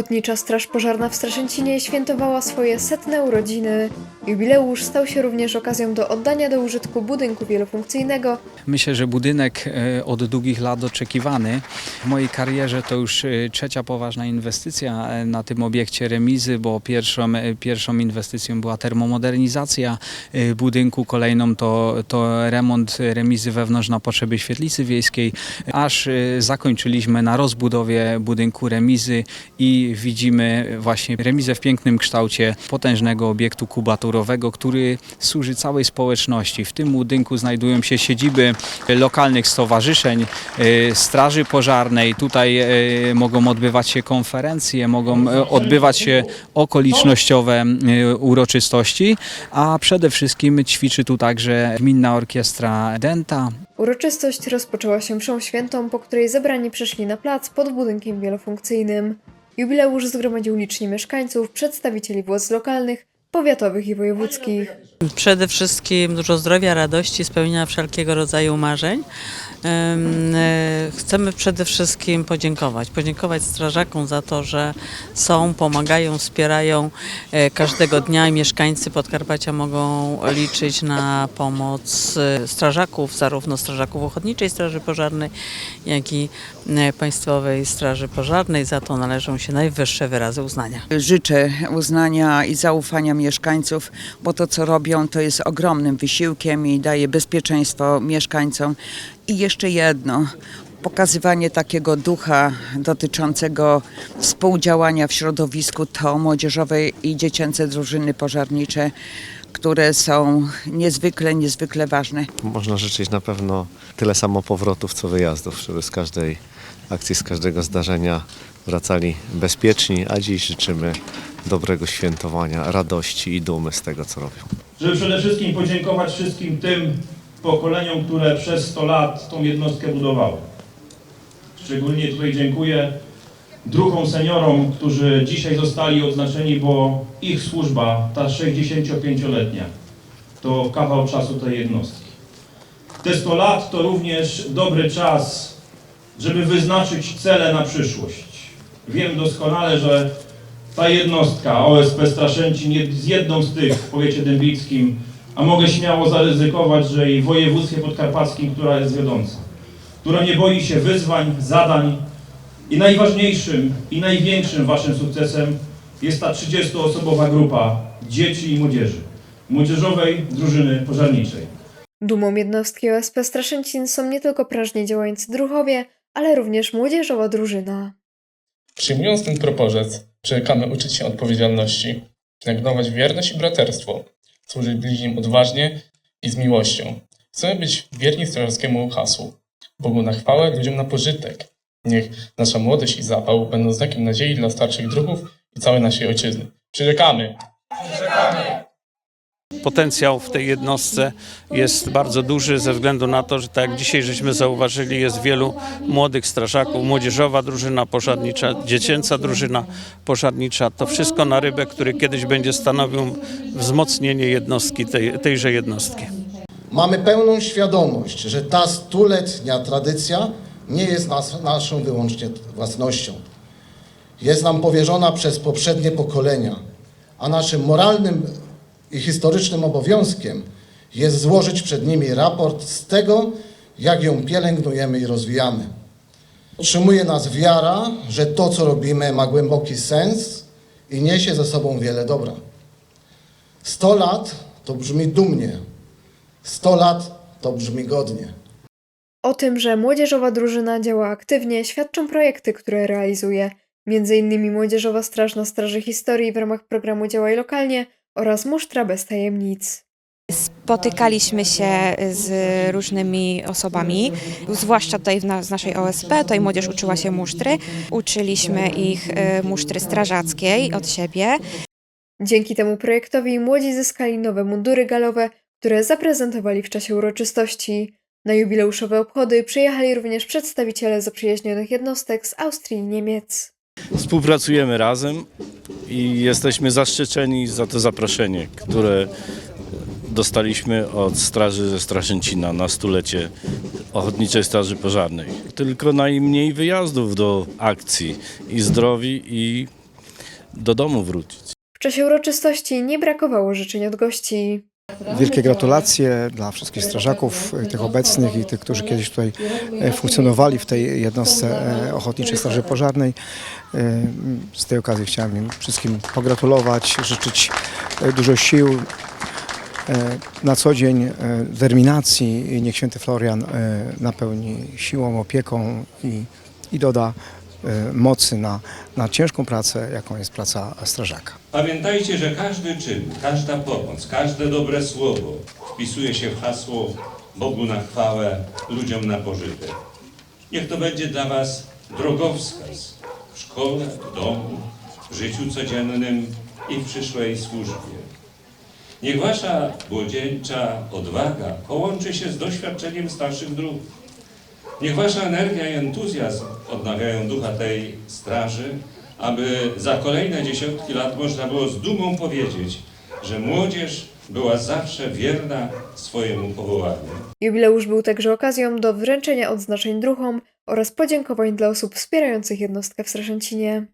Ochotnicza Straż Pożarna w Straszęcinie świętowała swoje setne urodziny. Jubileusz stał się również okazją do oddania do użytku budynku wielofunkcyjnego Myślę, że budynek e, od długich lat oczekiwany. W mojej karierze to już e, trzecia poważna inwestycja e, na tym obiekcie remizy, bo pierwszą, pierwszą inwestycją była termomodernizacja budynku, kolejną to, to remont remizy wewnątrz na potrzeby świetlicy wiejskiej, aż zakończyliśmy na rozbudowie budynku remizy i widzimy właśnie remizę w pięknym kształcie potężnego obiektu kubaturowego, który służy całej społeczności. W tym budynku znajdują się siedziby lokalnych stowarzyszeń, e, straży pożarnej. Tutaj e, mogą odbywać się konferencje, mogą e, odbywać się okolicznościowe uroczystości, a przede wszystkim ćwiczy tu także Gminna Orkiestra Denta, Uroczystość rozpoczęła się mszą świętą, po której zebrani przeszli na plac pod budynkiem wielofunkcyjnym. Jubileusz zgromadził licznie mieszkańców, przedstawicieli władz lokalnych, powiatowych i wojewódzkich. Przede wszystkim dużo zdrowia, radości, spełnienia wszelkiego rodzaju marzeń. E, Chcemy przede wszystkim podziękować. Podziękować strażakom za to, że są, pomagają, wspierają e, każdego dnia i mieszkańcy Podkarpacia mogą liczyć na pomoc e, strażaków, zarówno strażaków Ochotniczej Straży Pożarnej, jak i Państwowej Straży Pożarnej. Za to należą się najwyższe wyrazy uznania. Życzę uznania i zaufania mieszkańców, bo to co robią to jest ogromnym wysiłkiem i daje bezpieczeństwo mieszkańcom. I jeszcze jedno, pokazywanie takiego ducha dotyczącego współdziałania w środowisku to młodzieżowe i dziecięce drużyny pożarnicze, które są niezwykle, niezwykle ważne. Można życzyć na pewno tyle samo powrotów, co wyjazdów, żeby z każdej akcji, z każdego zdarzenia wracali bezpieczni, a dziś życzymy dobrego świętowania, radości i dumy z tego, co robią. Żeby przede wszystkim podziękować wszystkim tym pokoleniom, które przez 100 lat tą jednostkę budowały. Szczególnie tutaj dziękuję druhom seniorom, którzy dzisiaj zostali odznaczeni, bo ich służba, ta 65-letnia, to kawał czasu tej jednostki. Te 100 lat to również dobry czas, żeby wyznaczyć cele na przyszłość. Wiem doskonale, że ta jednostka OSP Straszęcin jest jedną z tych w powiecie dębickim, a mogę śmiało zaryzykować, że i w województwie podkarpackim, która jest wiodąca, która nie boi się wyzwań, zadań i najważniejszym i największym waszym sukcesem jest ta 30-osobowa grupa dzieci i młodzieży, młodzieżowej drużyny pożarniczej. Dumą jednostki OSP Straszęcin są nie tylko prężnie działający druhowie, ale również młodzieżowa drużyna. Przyjmując ten proporzec, przyrzekamy uczyć się odpowiedzialności, pielęgnować wierność i braterstwo, służyć bliźnim odważnie i z miłością. Chcemy być wierni strażackiemu hasłu. Bogu na chwałę, ludziom na pożytek. Niech nasza młodość i zapał będą znakiem nadziei dla starszych druhów i całej naszej ojczyzny. Przyrzekamy! Potencjał w tej jednostce jest bardzo duży ze względu na to, że tak jak dzisiaj żeśmy zauważyli, jest wielu młodych strażaków, młodzieżowa drużyna pożarnicza, dziecięca drużyna pożarnicza. To wszystko na rybę, który kiedyś będzie stanowił wzmocnienie jednostki, tej, tejże jednostki. Mamy pełną świadomość, że ta stuletnia tradycja nie jest nas, naszą wyłącznie własnością. Jest nam powierzona przez poprzednie pokolenia, a naszym moralnym i historycznym obowiązkiem jest złożyć przed nimi raport z tego, jak ją pielęgnujemy i rozwijamy. Utrzymuje nas wiara, że to, co robimy, ma głęboki sens i niesie ze sobą wiele dobra. 100 lat to brzmi dumnie, 100 lat to brzmi godnie. O tym, że młodzieżowa drużyna działa aktywnie, świadczą projekty, które realizuje, m.in. Młodzieżowa Straż na Straży Historii w ramach programu Działaj Lokalnie oraz Musztra bez tajemnic. Spotykaliśmy się z różnymi osobami, zwłaszcza tutaj w na, z naszej OSP, tutaj młodzież uczyła się musztry. Uczyliśmy ich y, musztry strażackiej od siebie. Dzięki temu projektowi młodzi zyskali nowe mundury galowe, które zaprezentowali w czasie uroczystości. Na jubileuszowe obchody przyjechali również przedstawiciele zaprzyjaźnionych jednostek z Austrii i Niemiec. Współpracujemy razem i jesteśmy zaszczyceni za to zaproszenie, które dostaliśmy od Straży ze Straszęcina na stulecie Ochotniczej Straży Pożarnej. Tylko najmniej wyjazdów do akcji i zdrowi i do domu wrócić. W czasie uroczystości nie brakowało życzeń od gości. Wielkie gratulacje dla wszystkich strażaków, tych obecnych i tych, którzy kiedyś tutaj e, funkcjonowali w tej jednostce e, Ochotniczej Straży Pożarnej. E, Z tej okazji chciałem im wszystkim pogratulować, życzyć dużo sił na co dzień, determinacji niech święty Florian napełni siłą, opieką i, i doda mocy na, na ciężką pracę, jaką jest praca strażaka. Pamiętajcie, że każdy czyn, każda pomoc, każde dobre słowo wpisuje się w hasło Bogu na chwałę, ludziom na pożytek. Niech to będzie dla Was drogowskaz w szkole, w domu, w życiu codziennym i w przyszłej służbie. Niech Wasza młodzieńcza odwaga połączy się z doświadczeniem starszych dróg. Niech Wasza energia i entuzjazm odnawiają ducha tej straży, aby za kolejne dziesiątki lat można było z dumą powiedzieć, że młodzież była zawsze wierna swojemu powołaniu. Jubileusz był także okazją do wręczenia odznaczeń druhom oraz podziękowań dla osób wspierających jednostkę w Straszęcinie.